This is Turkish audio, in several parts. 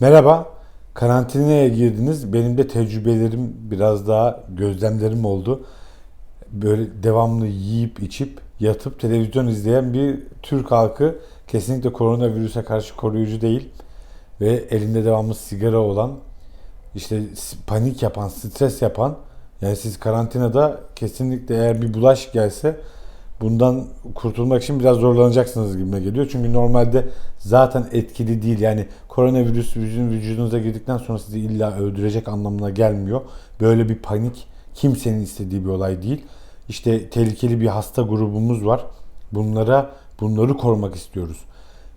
Merhaba, karantinaya girdiniz. Benim de tecrübelerim biraz daha gözlemlerim oldu. Böyle devamlı yiyip içip yatıp televizyon izleyen bir Türk halkı kesinlikle koronavirüse karşı koruyucu değil. Ve elinde devamlı sigara olan, işte panik yapan, stres yapan, yani siz karantinada kesinlikle eğer bir bulaş gelse bundan kurtulmak için biraz zorlanacaksınız gibime geliyor. Çünkü normalde zaten etkili değil. Yani koronavirüs vücudun vücudunuza girdikten sonra sizi illa öldürecek anlamına gelmiyor. Böyle bir panik kimsenin istediği bir olay değil. İşte tehlikeli bir hasta grubumuz var. Bunlara bunları korumak istiyoruz.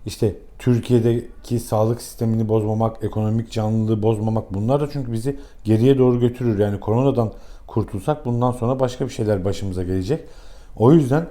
İşte Türkiye'deki sağlık sistemini bozmamak, ekonomik canlılığı bozmamak bunlar da çünkü bizi geriye doğru götürür. Yani koronadan kurtulsak bundan sonra başka bir şeyler başımıza gelecek. O yüzden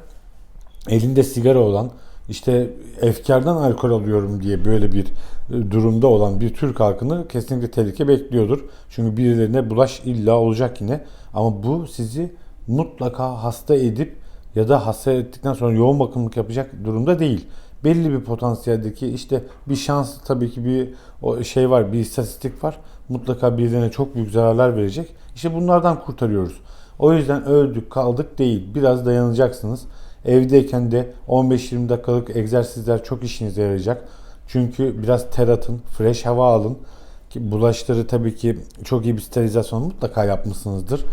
elinde sigara olan işte efkardan alkol alıyorum diye böyle bir e, durumda olan bir Türk halkını kesinlikle tehlike bekliyordur. Çünkü birilerine bulaş illa olacak yine. Ama bu sizi mutlaka hasta edip ya da hasta ettikten sonra yoğun bakımlık yapacak durumda değil. Belli bir potansiyeldeki işte bir şans tabii ki bir o şey var, bir istatistik var. Mutlaka birilerine çok büyük zararlar verecek. İşte bunlardan kurtarıyoruz. O yüzden öldük kaldık değil. Biraz dayanacaksınız. Evdeyken de 15-20 dakikalık egzersizler çok işinize yarayacak. Çünkü biraz ter atın, fresh hava alın. Ki bulaşları tabii ki çok iyi bir sterilizasyon mutlaka yapmışsınızdır.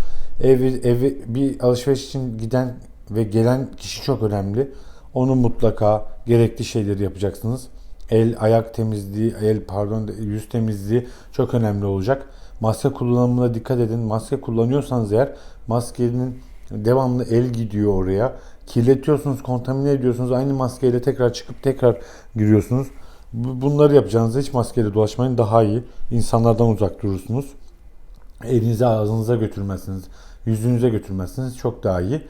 Evi, evi bir alışveriş için giden ve gelen kişi çok önemli. Onu mutlaka gerekli şeyleri yapacaksınız. El, ayak temizliği, el pardon yüz temizliği çok önemli olacak. Maske kullanımına dikkat edin. Maske kullanıyorsanız eğer maskenin devamlı el gidiyor oraya. Kirletiyorsunuz, kontamine ediyorsunuz. Aynı maskeyle tekrar çıkıp tekrar giriyorsunuz. Bu- Bunları yapacağınızda hiç maskeyle dolaşmayın daha iyi. İnsanlardan uzak durursunuz. Elinize ağzınıza götürmezsiniz. Yüzünüze götürmezsiniz. Çok daha iyi.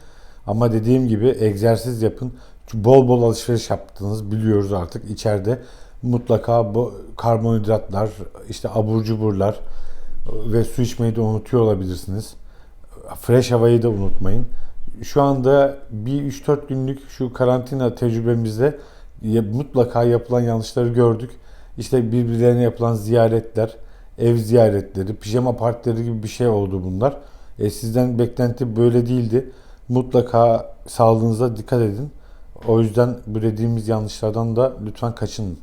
Ama dediğim gibi egzersiz yapın. Çünkü Bol bol alışveriş yaptınız biliyoruz artık. İçeride mutlaka bu karbonhidratlar, işte abur cuburlar ve su içmeyi de unutuyor olabilirsiniz. Fresh havayı da unutmayın. Şu anda bir 3-4 günlük şu karantina tecrübemizde mutlaka yapılan yanlışları gördük. İşte birbirlerine yapılan ziyaretler, ev ziyaretleri, pijama partileri gibi bir şey oldu bunlar. E, sizden beklenti böyle değildi. Mutlaka sağlığınıza dikkat edin. O yüzden bu dediğimiz yanlışlardan da lütfen kaçının.